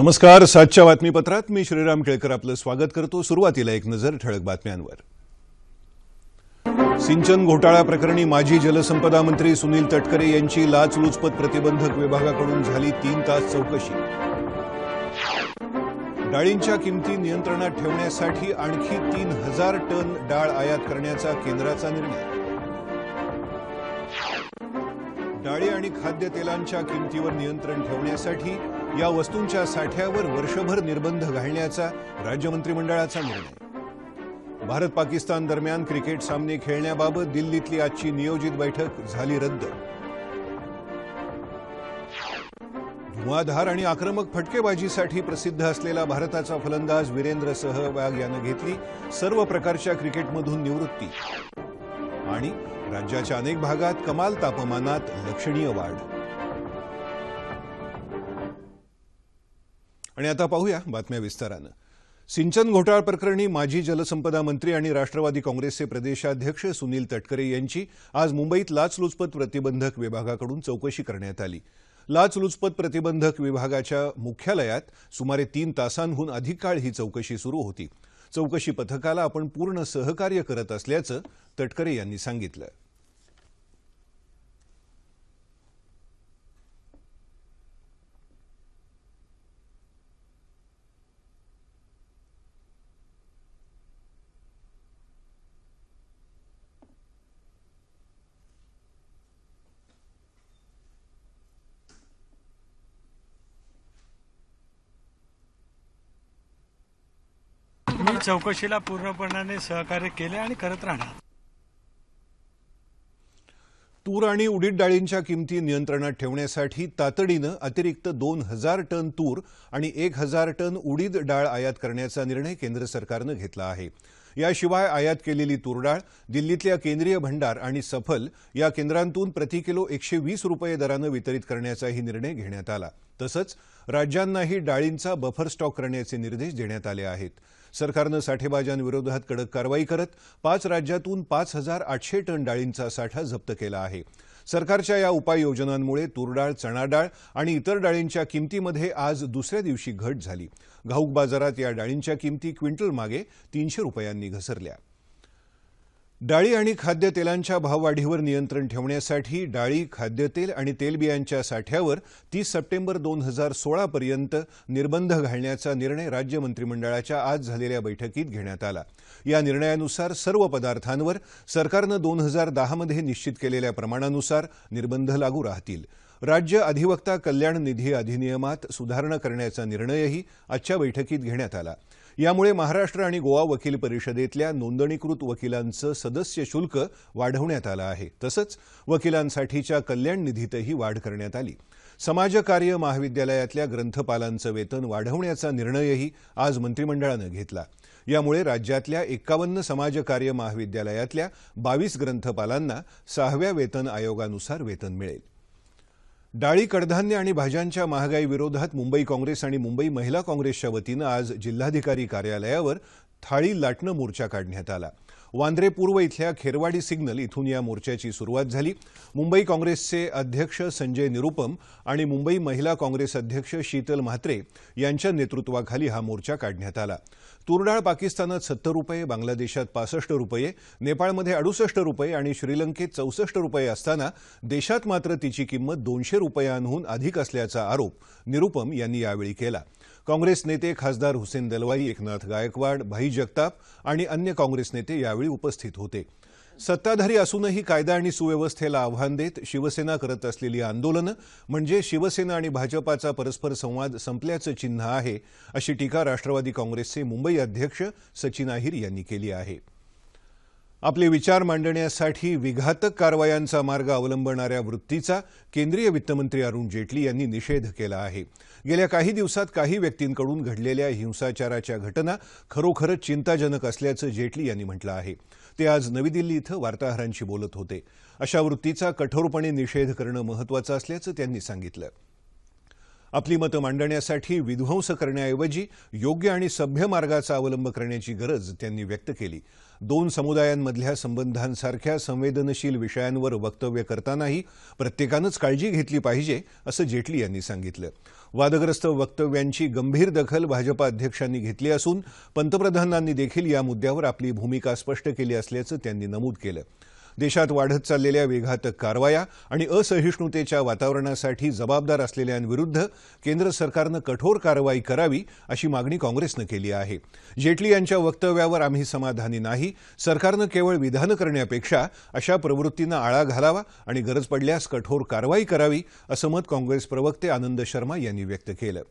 नमस्कार सातच्या बातमीपत्रात मी श्रीराम केळकर आपलं स्वागत करतो. सुरुवातीला एक नजर ठळक बातम्यांवर. सिंचन घोटाळा प्रकरणी माजी जलसंपदा मंत्री सुनील तटकरे यांची लाचलुचपत प्रतिबंधक विभागाकडून झाली तीन तास चौकशी. डाळींच्या किमती नियंत्रणात ठेवण्यासाठी आणखी तीन हजार टन डाळ आयात करण्याचा केंद्राचा निर्णय. डाळी आणि खाद्यतेलांच्या किमतीवर नियंत्रण ठेवण्यासाठी या वस्तूंच्या साठ्यावर वर्षभर निर्बंध घालण्याचा राज्य मंत्रिमंडळाचा निर्णय. भारत पाकिस्तान दरम्यान क्रिकेट सामने खेळण्याबाबत दिल्लीतली आजची नियोजित बैठक झाली रद्द. धुवाधार आणि आक्रमक फटकेबाजीसाठी प्रसिद्ध असलेला भारताचा फलंदाज वीरेंद्र सहवाग यानं घेतली सर्व प्रकारच्या क्रिकेटमधून निवृत्ती. आणि राज्याच्या अनेक भागात कमाल तापमानात लक्षणीय वाढ. आणि आता पाहूया बातम्या विस्तारानं. सिंचन घोटाळ प्रकरणी माजी जलसंपदा मंत्री आणि राष्ट्रवादी काँग्रेसचे प्रदेशाध्यक्ष सुनील तटकरे यांची आज मुंबईत लाचलुचपत प्रतिबंधक विभागाकडून चौकशी करण्यात आली. लाचलुचपत प्रतिबंधक विभागाच्या मुख्यालयात सुमारे तीन तासांहून अधिक काळ ही चौकशी सुरू होती. चौकशी पथकाला आपण पूर्ण सहकार्य करत असल्याचं तटकरे यांनी सांगितलं मी चौकशीला पूर्णपणाने सहकार्य केले आणि करत राहणार. तूर आणि उडीद डाळींच्या किमती नियंत्रणात ठेवण्यासाठी तातडीनं अतिरिक्त दोन हजार टन तूर आणि एक हजार टन उडीद डाळ आयात करण्याचा निर्णय केंद्र सरकारनं घेतला आहे. याशिवाय आयात केलेली तूर डाळ दिल्लीतल्या केंद्रीय भंडार आणि सफल या केंद्रांतून प्रति किलो एकशे वीस रुपये दरानं वितरित करण्याचाही निर्णय घेण्यात आला. तसंच राज्यांनाही डाळींचा बफर स्टॉक करण्याचे निर्देश देण्यात आले आहेत. सरकारनं साठेबाजांविरोधात कडक कारवाई करत पाच राज्यातून पाच हजार आठशे टन डाळींचा साठा जप्त केला आहे. सरकारच्या या उपाययोजनांमुळे तूरडाळ चणा डाळ आणि इतर डाळींच्या किमतीमध्ये आज दुसऱ्या दिवशी घट झाली. घाऊक बाजारात या डाळींच्या किमती क्विंटल मागे तीनशे रुपयांनी घसरल्या. डाळी आणि खाद्यतेलांच्या भाववाढीवर नियंत्रण ठेवण्यासाठी डाळी खाद्यतेल आणि तेलबियांच्या साठ्यावर तीस सप्टेंबर दोन हजार सोळापर्यंत निर्बंध घालण्याचा निर्णय राज्य मंत्रिमंडळाच्या आज झालेल्या बैठकीत घेण्यात आला. या निर्णयानुसार सर्व पदार्थांवर सरकारनं दोन हजार दहामध्ये निश्चित केलेल्या प्रमाणानुसार निर्बंध लागू राहतील. राज्य अधिवक्ता कल्याण निधी अधिनियमात सुधारणा करण्याचा निर्णयही आजच्या बैठकीत घेण्यात आला. यामुळे महाराष्ट्र आणि गोवा वकील परिषदेतल्या नोंदणीकृत वकिलांचं सदस्य शुल्क वाढवण्यात आलं आहे. तसंच वकिलांसाठीच्या कल्याण निधीतही वाढ करण्यात आली. समाजकार्य महाविद्यालयातल्या ग्रंथपालांचं वेतन वाढवण्याचा निर्णयही आज मंत्रिमंडळानं घेतला. यामुळे राज्यातल्या एक्कावन्न समाजकार्य महाविद्यालयातल्या बावीस ग्रंथपालांना सहाव्या वेतन आयोगानुसार वेतन मिळेल. डाळी कडधान्य आणि भाज्यांच्या महागाई विरोधात मुंबई काँग्रेस आणि मुंबई महिला काँग्रेसच्या वतीनं आज जिल्हाधिकारी कार्यालयावर थाळी लाटणं मोर्चा काढण्यात आला. वांद्रे पूर्व इथल्या खेरवाडी सिग्नल इथून या मोर्चाची सुरुवात झाली. मुंबई काँग्रेसचे अध्यक्ष संजय निरुपम आणि मुंबई महिला काँग्रेस अध्यक्ष शीतल म्हात्रे यांच्या नेतृत्वाखाली हा मोर्चा काढण्यात आला. तुरडाळ पाकिस्तानात सत्तर रुपये बांगलादेशात पासष्ट रुपये नेपाळमध्ये अडुसष्ट रुपये आणि श्रीलंकेत चौसष्ट रुपये असताना देशात मात्र तिची किंमत दोनशे रुपयांहून अधिक असल्याचा आरोप निरुपम यांनी यावेळी केला. काँग्रेस नेते खासदार हुसेन दलवाई एकनाथ गायकवाड भाई जगताप आणि अन्य काँग्रेस नेते यावेळी उपस्थित होते. सत्ताधारी असूनही कायदा आणि सुव्यवस्थेला आव्हान देत शिवसेना करत असलेली आंदोलनं म्हणजे शिवसेना आणि भाजपाचा परस्पर संवाद संपल्याचं चिन्ह आहे अशी टीका राष्ट्रवादी काँग्रेसचे मुंबई अध्यक्ष सचिन अहिर यांनी केली आहे. आपले विचार मांडण्यासाठी विघातक कारवायांचा मार्ग अवलंबणाऱ्या वृत्तीचा केंद्रीय वित्तमंत्री अरुण जेटली यांनी निषेध केला आहे. गेल्या काही दिवसात काही व्यक्तींकडून घडलेल्या हिंसाचाराच्या घटना खरोखरच चिंताजनक असल्याचं जेटली यांनी म्हटलं आहे. ते आज नवी दिल्ली इथं वार्ताहरांशी बोलत होते. अशा वृत्तीचा कठोरपणे निषेध करणं महत्वाचं असल्याचं त्यांनी सांगितलं. आपली मतं मांडण्यासाठी विध्वंस करण्याऐवजी योग्य आणि सभ्य मार्गाचा अवलंब करण्याची गरज त्यांनी व्यक्त केली. दोन समुदायांमधल्या संबंधांसारख्या संवेदनशील विषयांवर वक्तव्य करतानाही प्रत्येकानंच काळजी घेतली पाहिजे असं जेटली यांनी सांगितलं. वादग्रस्त वक्तव्यांची गंभीर दखल भाजपा अध्यक्षांनी घेतली असून पंतप्रधानांनी देखील या मुद्द्यावर आपली भूमिका स्पष्ट केली असल्याचं त्यांनी नमूद केलं. देशात वाढत चाललेल्या वेघातक कारवाया आणि असहिष्णुतेच्या वातावरणासाठी जबाबदार असलेल्यांविरुद्ध केंद्र सरकारनं कठोर कारवाई करावी अशी मागणी काँग्रेसनं केली आहे. जेटली यांच्या वक्तव्यावर आम्ही समाधानी नाही. सरकारनं केवळ विधानं करण्यापेक्षा अशा प्रवृत्तींना आळा घालावा आणि गरज पडल्यास कठोर कारवाई करावी असं मत काँग्रेस प्रवक्ते आनंद शर्मा यांनी व्यक्त केलं.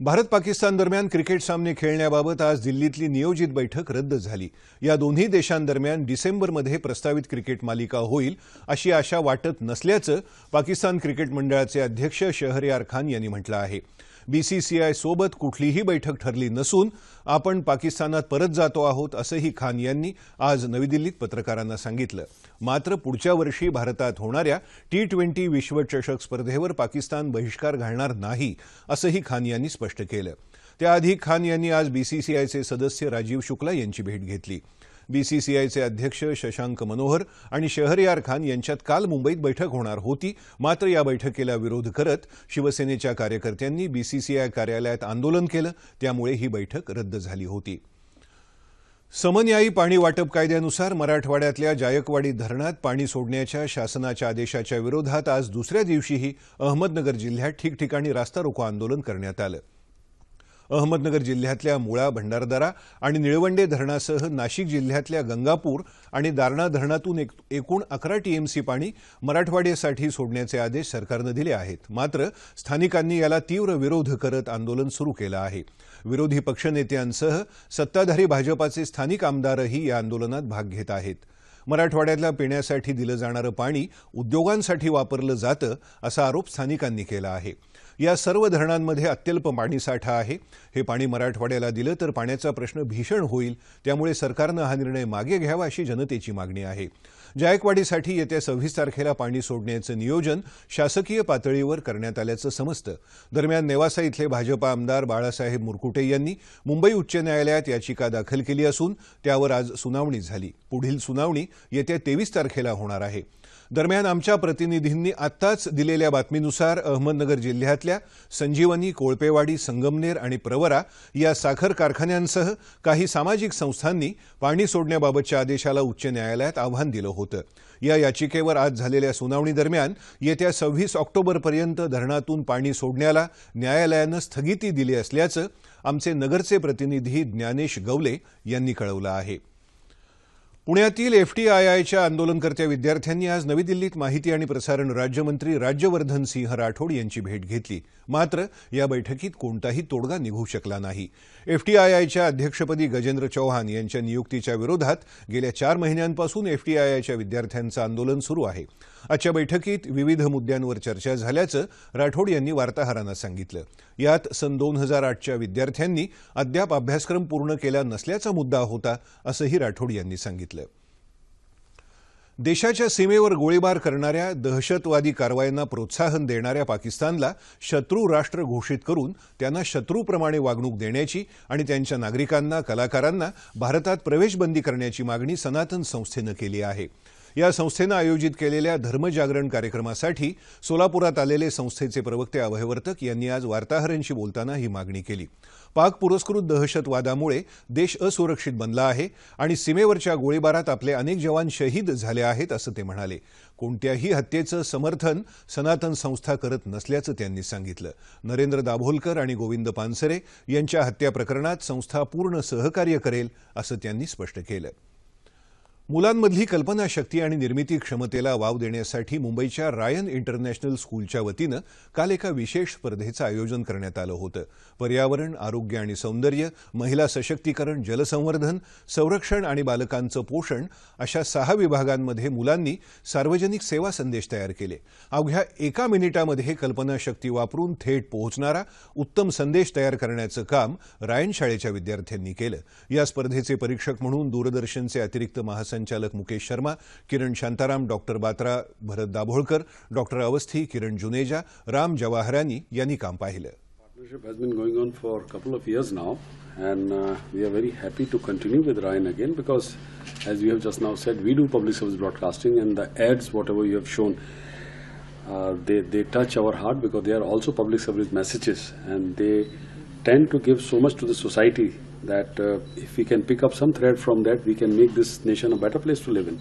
भारत पाकिस्तान दरम्यान क्रिकेट सामने खेळण्याबाबत आज दिल्लीतली नियोजित बैठक रद्द झाली. या दोन्ही देशांदरम्यान डिसेंबरमध्ये प्रस्तावित क्रिकेट मालिका होईल अशी आशा वाटत नसल्याचं पाकिस्तान क्रिकेट मंडळाचे अध्यक्ष शहरयार खान यांनी म्हटलं आहे. बीसीसीआय सोबत कुठलीही बैठक ठरली नसून आपण पाकिस्तानात परत जातो आहोत असंही खान यांनी आज नवी दिल्लीत पत्रकारांना सांगितलं. मात्र पुढच्या वर्षी भारतात होणाऱ्या टी ट्वेंटी विश्वचषक स्पर्धेवर पाकिस्तान बहिष्कार घालणार नाही असंही खान यांनी स्पष्ट केलं. त्याआधी खान यांनी आज बीसीसीआयचे सदस्य राजीव शुक्ला यांची भेट घेतली. बीसीसीआयचे अध्यक्ष शशांक मनोहर आणि शहरयार खान यांच्यात काल मुंबईत बैठक होणार होती. मात्र या बैठकीला विरोध करत शिवसेनेच्या कार्यकर्त्यांनी बीसीसीआय कार्यालयात आंदोलन केलं. त्यामुळे ही बैठक रद्द झाली होती. समन्यायी पाणी वाटप कायद्यानुसार मराठवाड्यातल्या जायकवाडी धरणात पाणी सोडण्याच्या शासनाच्या आदेशाच्या विरोधात आज दुसऱ्या दिवशीही अहमदनगर जिल्ह्यात ठिकठिकाणी रास्ता रोको आंदोलन करण्यात आलं. अहमदनगर जिल्ह्यातल्या मुळा भंडारदारा आणि निळवंडे धरणासह नाशिक जिल्ह्यातल्या गंगापूर आणि दारणा धरणातून एक, एकूण अकरा टीएमसी पाणी मराठवाड्यासाठी सोडण्याचे आदेश सरकारनं दिले आहेत. मात्र स्थानिकांनी याला तीव्र विरोध करत आंदोलन सुरू केलं आहे. विरोधी पक्षनेत्यांसह सत्ताधारी भाजपाचे स्थानिक आमदारही या आंदोलनात भाग घेत आहेत. मराठवाड्यातल्या पिण्यासाठी दिलं जाणारं पाणी उद्योगांसाठी वापरलं जातं असा आरोप स्थानिकांनी केला आहे. या सर्व धरणांमध्ये अत्यल्प पाणीसाठा आहे. हे पाणी मराठवाड्याला दिलं तर पाण्याचा प्रश्न भीषण होईल. त्यामुळे सरकारनं हा निर्णय मागे घ्यावा अशी जनतेची मागणी आहे. जायकवाडीसाठी येत्या सव्वीस तारखेला पाणी सोडण्याचं नियोजन शासकीय पातळीवर करण्यात आल्याचं समजतं. दरम्यान नेवासा इथले भाजपा आमदार बाळासाहेब मुरकुटे यांनी मुंबई उच्च न्यायालयात याचिका दाखल केली असून त्यावर आज सुनावणी झाली. पुढील सुनावणी येत्या तेवीस तारखेला होणार आहे. दरम्यान आमच्या प्रतिनिधींनी आत्ताच दिलेल्या बातमीनुसार अहमदनगर जिल्ह्यातल्या संजीवनी कोळपेवाडी संगमनेर आणि प्रवरा या साखर कारखान्यांसह काही सामाजिक संस्थांनी पाणी सोडण्याबाबतच्या आदेशाला उच्च न्यायालयात आव्हान दिलं होतं. या याचिकेवर आज झालेल्या सुनावणीदरम्यान येत्या सव्वीस ऑक्टोबरपर्यंत धरणातून पाणी सोडण्याला न्यायालयानं स्थगिती दिली असल्याचं आमचे नगरचे प्रतिनिधी ज्ञानेश गवले यांनी कळवलं आहे. पुण्यातील एफटीआयआयच्या आंदोलनकर्त्या विद्यार्थ्यांनी आज नवी दिल्लीत माहिती आणि प्रसारण राज्यमंत्री राज्यवर्धन सिंह राठोड यांची भेट घेतली. मात्र या बैठकीत कोणताही तोडगा निघू शकला नाही. एफटीआयआयच्या अध्यक्षपदी गजेंद्र चौहान यांच्या नियुक्तीच्या विरोधात गेल्या चार महिन्यांपासून एफटीआयआयच्या विद्यार्थ्यांचं आंदोलन सुरू आहे. आजच्या बैठकीत विविध मुद्द्यांवर चर्चा झाल्याचं राठोड यांनी वार्ताहरांना सांगितलं. यात सन दोन हजार आठच्या विद्यार्थ्यांनी अद्याप अभ्यासक्रम पूर्ण केला नसल्याचा मुद्दा होता असंही राठोड यांनी सांगितलं. देशाच्या सीमेवर गोळीबार करणाऱ्या दहशतवादी कारवायांना प्रोत्साहन देणाऱ्या पाकिस्तानला शत्रू राष्ट्र घोषित करून त्यांना शत्रूप्रमाणे वागणूक देण्याची आणि त्यांच्या नागरिकांना कलाकारांना भारतात प्रवेशबंदी करण्याची मागणी सनातन संस्थेनं केली आहे. या संस्थेनं आयोजित केलेल्या धर्मजागरण कार्यक्रमासाठी सोलापुरात आलेले संस्थेचे प्रवक्ते अभयवर्तक यांनी आज वार्ताहरांशी बोलताना ही मागणी केली. पाक पुरस्कृत दहशतवादामुळे देश असुरक्षित बनला आहे आणि सीमेवरच्या गोळीबारात आपले अनेक जवान शहीद झाले आहेत असं ते म्हणाले. कोणत्याही हत्येचं समर्थन सनातन संस्था करत नसल्याचं त्यांनी सांगितलं. नरेंद्र दाभोलकर आणि गोविंद पानसरे यांच्या हत्या प्रकरणात संस्था पूर्ण सहकार्य करेल असं त्यांनी स्पष्ट केलं. मुलांमधली कल्पनाशक्ती आणि निर्मिती क्षमतेला वाव देण्यासाठी मुंबईच्या रायन इंटरनॅशनल स्कूलच्या वतीनं काल एका विशेष स्पर्धेचं आयोजन करण्यात आलं होतं. पर्यावरण आरोग्य आणि सौंदर्य महिला सशक्तीकरण जलसंवर्धन संरक्षण आणि बालकांचं पोषण अशा सहा विभागांमध्ये मुलांनी सार्वजनिक सेवा संदेश तयार केले. अवघ्या एका मिनिटामध्ये कल्पनाशक्ती वापरून थेट पोहोचणारा उत्तम संदेश तयार करण्याचं काम रायन शाळेच्या विद्यार्थ्यांनी केलं. या स्पर्धेचे परीक्षक म्हणून दूरदर्शनचे अतिरिक्त संचालक मुकेश शर्मा किरण शांताराम डॉक्टर बात्रा भरत दाभोळकर डॉक्टर अवस्थी किरण जुनेजा राम जवाहरानी यांनी काम पाहिलं Partnership has been going on for a couple of years now, and uh, we are very happy to continue with Ryan again because, as you have just now said, we do public service broadcasting, and the ads, whatever you have shown, uh, they they touch our heart because they are also public service messages, and they tend to give so much to the society that uh, if we can pick up some thread from that, we can make this nation a better place to live in.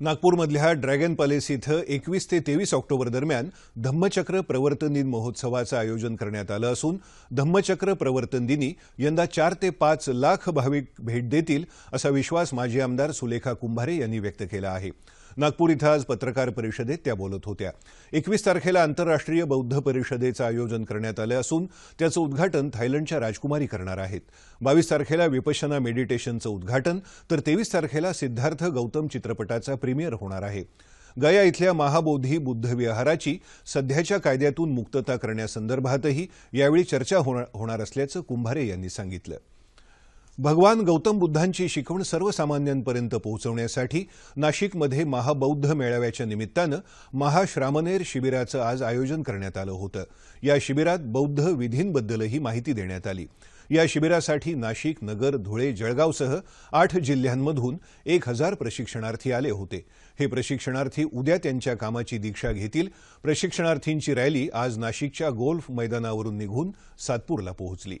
नागपूरमधल्या dragon palace इथं एकवीस ते तेवीस October दरम्यान धम्मचक्र प्रवर्तन दिन महोत्सवाचं आयोजन करण्यात आलं असून धम्मचक्र प्रवर्तन दिनी यंदा चार ते पाच लाख भाविक भेट देतील असा विश्वास माजी आमदार सुलेखा कुंभारे यांनी व्यक्त केला आहे नागपूर इथं आज पत्रकार परिषदेत त्या बोलत होत्या. एकवीस तारखेला आंतरराष्ट्रीय बौद्ध परिषदेचं आयोजन करण्यात आलं असून त्याचं उद्घाटन थायलंडच्या राजकुमारी करणार आहेत. बावीस तारखेला विपशना मेडिटेशनचं उद्घाटन तर तेवीस तारखेला सिद्धार्थ गौतम चित्रपटाचा प्रीमियर होणार आहे. गया इथल्या महाबोधी बुद्ध विहाराची सध्याच्या कायद्यातून मुक्तता करण्यासंदर्भातही यावेळी चर्चा होणार होणार असल्याचं कुंभारे यांनी सांगितलं. भगवान गौतम बुद्धांची शिकवण सर्वसामान्यांपर्यंत पोहोचवण्यासाठी नाशिकमध्ये महाबौद्ध मेळाव्याच्या निमित्तानं महाश्रामनेर शिबिराचं आज आयोजन करण्यात आलं होतं. या शिबिरात बौद्ध विधींबद्दलही माहिती देण्यात आली. या शिबिरासाठी नाशिक नगर धुळे जळगावसह आठ जिल्ह्यांमधून एक हजार प्रशिक्षणार्थी आले होते. हे प्रशिक्षणार्थी उद्या त्यांच्या कामाची दीक्षा घेतील. प्रशिक्षणार्थींची रॅली आज नाशिकच्या गोल्फ मैदानावरून निघून सातपूरला पोहोचली.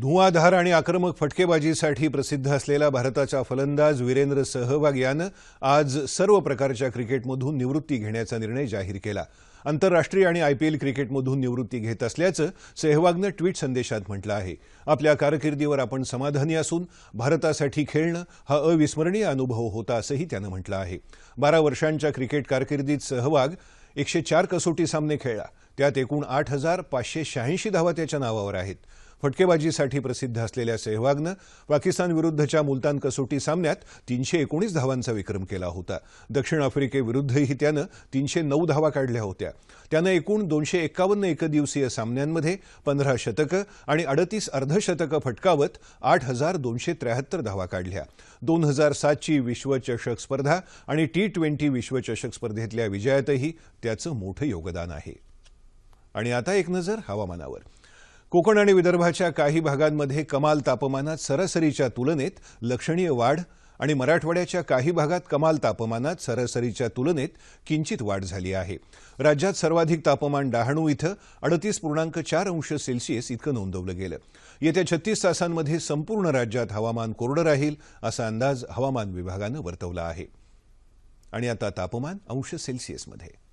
धुवाधार आणि आक्रमक फटकेबाजीसाठी प्रसिद्ध असलेला भारताचा फलंदाज वीरेंद्र सहवाग यानं आज सर्व प्रकारच्या क्रिकेटमधून निवृत्ती घेण्याचा निर्णय जाहीर केला. आंतरराष्ट्रीय आणि आयपीएल क्रिकेटमधून निवृत्ती घेत असल्याचं सेहवागनं ट्विट संदेशात म्हटलं आहे. आपल्या कारकिर्दीवर आपण समाधानी असून भारतासाठी खेळणं हा अविस्मरणीय अनुभव होता असंही त्यानं म्हटलं आहे. बारा वर्षांच्या क्रिकेट कारकिर्दीत सहवाग एकशे चार कसोटी सामने खेळला. त्यात एकूण आठ हजार पाचशे शहाऐंशी धावा त्याच्या नावावर आहेत. फटकेबाजीसाठी प्रसिद्ध असलेल्या सेहवागनं पाकिस्तानविरुद्धच्या मुलतान कसोटी सामन्यात तीनशे एकोणीस धावांचा विक्रम केला होता. दक्षिण आफ्रिकेविरुद्धही त्यानं तीनशे नऊ धावा काढल्या होत्या. त्यानं एकूण दोनशे एक्कावन्न एकदिवसीय सामन्यांमध्ये पंधरा शतकं आणि अडतीस अर्धशतकं फटकावत आठ हजार दोनशे त्र्याहत्तर धावा काढल्या. दोन हजार सातची विश्वचषक स्पर्धा आणि टी ट्वेंटी विश्वचषक स्पर्धेतल्या विजयातही त्याचं मोठं योगदान आहे. आणि आता एक नजर हवामानावर. कोकण आणि विदर्भाच्या काही भागांमध्ये कमाल तापमानात सरासरीच्या तुलनेत लक्षणीय वाढ आणि मराठवाड्याच्या काही भागात कमाल तापमानात सरासरीच्या तुलनेत किंचित वाढ झाली आहे. राज्यात सर्वाधिक तापमान डहाणू इथं अडतीस पूर्णांक चार अंश सेल्सिअस इतकं नोंदवलं गेलं. येत्या छत्तीस तासांमध्ये संपूर्ण राज्यात हवामान कोरडं राहील असा अंदाज हवामान विभागानं वर्तवला आहे. आणि आता तापमान अंश सेल्सिअसमध्ये.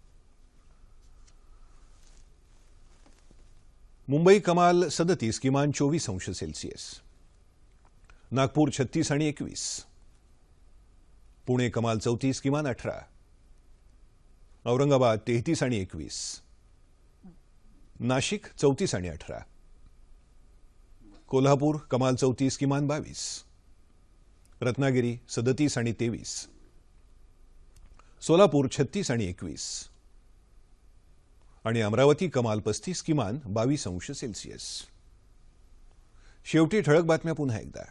मुंबई कमाल सदतीस किमान चोवीस अंश सेल्सिअस. नागपूर छत्तीस आणि एकवीस. पुणे कमाल चौतीस किमान अठरा. औरंगाबाद तेहतीस आणि एकवीस. नाशिक चौतीस आणि अठरा. कोल्हापूर कमाल चौतीस किमान बावीस. रत्नागिरी सदतीस आणि तेवीस. सोलापूर छत्तीस आणि एकवीस. आणि अमरावती कमाल पस्तीस किमान बावीस अंश सेल्सिअस. शेवटी ठळक बातम्या पुन्हा एकदा.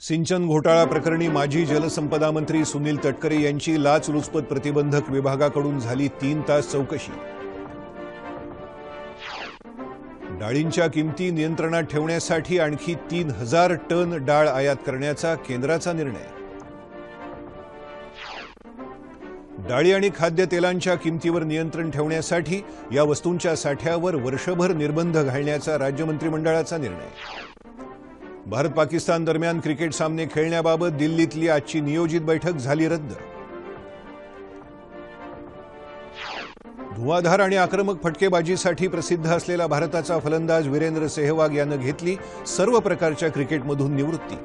सिंचन घोटाळा प्रकरणी माजी जलसंपदा मंत्री सुनील तटकरे यांची लाचलुचपत प्रतिबंधक विभागाकडून झाली तीन तास चौकशी. डाळींच्या किमती नियंत्रणात ठेवण्यासाठी आणखी तीन हजार टन डाळ आयात करण्याचा केंद्राचा निर्णय. डाळी आणि खाद्यतेलांच्या किमतीवर नियंत्रण ठेवण्यासाठी या वस्तूंच्या साठ्यावर वर्षभर निर्बंध घालण्याचा राज्य मंत्रिमंडळाचा निर्णय. भारत पाकिस्तान दरम्यान क्रिकेट सामने खेळण्याबाबत दिल्लीतली आजची नियोजित बैठक झाली रद्द. धुवाधार आणि आक्रमक फटकेबाजीसाठी प्रसिद्ध असलेला भारताचा फलंदाज वीरेंद्र सेहवाग यानं घेतली सर्व प्रकारच्या क्रिकेटमधून निवृत्ती.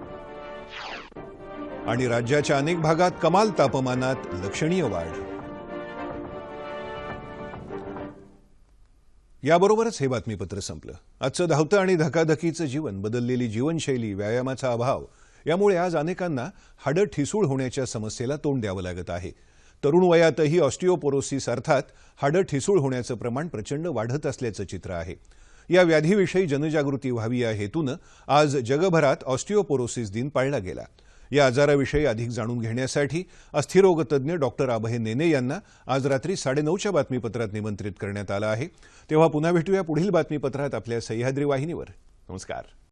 आणि राज्याच्या अनेक भागात कमाल तापमानात लक्षणीय वाढ. याबरोबरच हे बातमीपत्र संपलं. आजचं धावतं आणि धकाधकीचं जीवन बदललेली जीवनशैली व्यायामाचा अभाव यामुळे आज अनेकांना हाडं ठिसूळ होण्याच्या समस्येला तोंड द्यावं लागत आहे. तरुण वयातही ऑस्टिओपोरोसिस अर्थात हाडं ठिसूळ होण्याचं प्रमाण प्रचंड वाढत असल्याचं चित्र आहे. या व्याधीविषयी जनजागृती व्हावी या हेतूनं आज जगभरात ऑस्टिओपोरोसिस दिन पाळला गेला. या आजाराविषयी अधिक जाणून घेण्यासाठी अस्थिरोगतज्ञ डॉक्टर अभय नेने यांना आज रात्री साडेनऊच्या बातमीपत्रात निमंत्रित करण्यात आलं आहे. तेव्हा पुन्हा भेटूया पुढील बातमीपत्रात आपल्या सह्याद्री वाहिनीवर. नमस्कार.